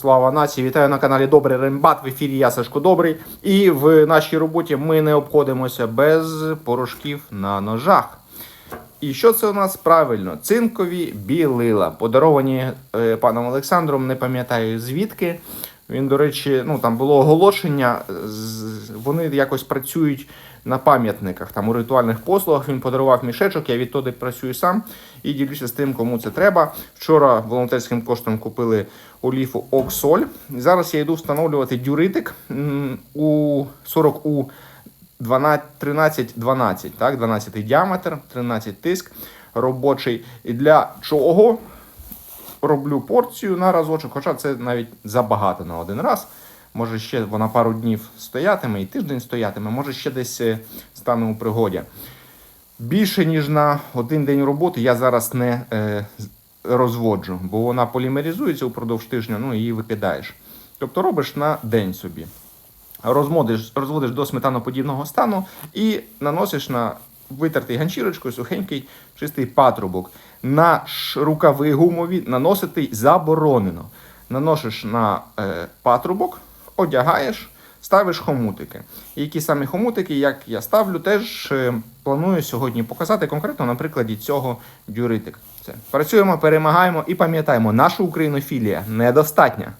Слава нації! Вітаю на каналі Добрий Рембат. В ефірі я Сашко Добрий. І в нашій роботі ми не обходимося без порошків на ножах. І що це у нас правильно? Цинкові білила, подаровані е, паном Олександром, не пам'ятаю звідки. Він, до речі, ну там було оголошення. Вони якось працюють на пам'ятниках, там у ритуальних послугах. Він подарував мішечок, я відтоді працюю сам і ділюся з тим, кому це треба. Вчора волонтерським коштом купили оліфу Оксоль. Зараз я йду встановлювати дюритик у 40 у 12, 13, 12, так, 12 діаметр, 13 тиск робочий. І для чого роблю порцію на разочок, хоча це навіть забагато на один раз. Може, ще вона пару днів стоятиме і тиждень стоятиме, може ще десь е, стане у пригоді. Більше ніж на один день роботи я зараз не е, розводжу, бо вона полімеризується упродовж тижня, ну її викидаєш. Тобто робиш на день собі. Розводиш, розводиш до сметаноподібного стану і наносиш на витертий ганчірочкою сухенький чистий патрубок. На рукави гумові наносити заборонено. Наносиш на е, патрубок, одягаєш, ставиш хомутики. І які самі хомутики, як я ставлю, теж е, планую сьогодні показати конкретно на прикладі цього дюритика. Все. Працюємо, перемагаємо і пам'ятаємо, наша українофілія недостатня.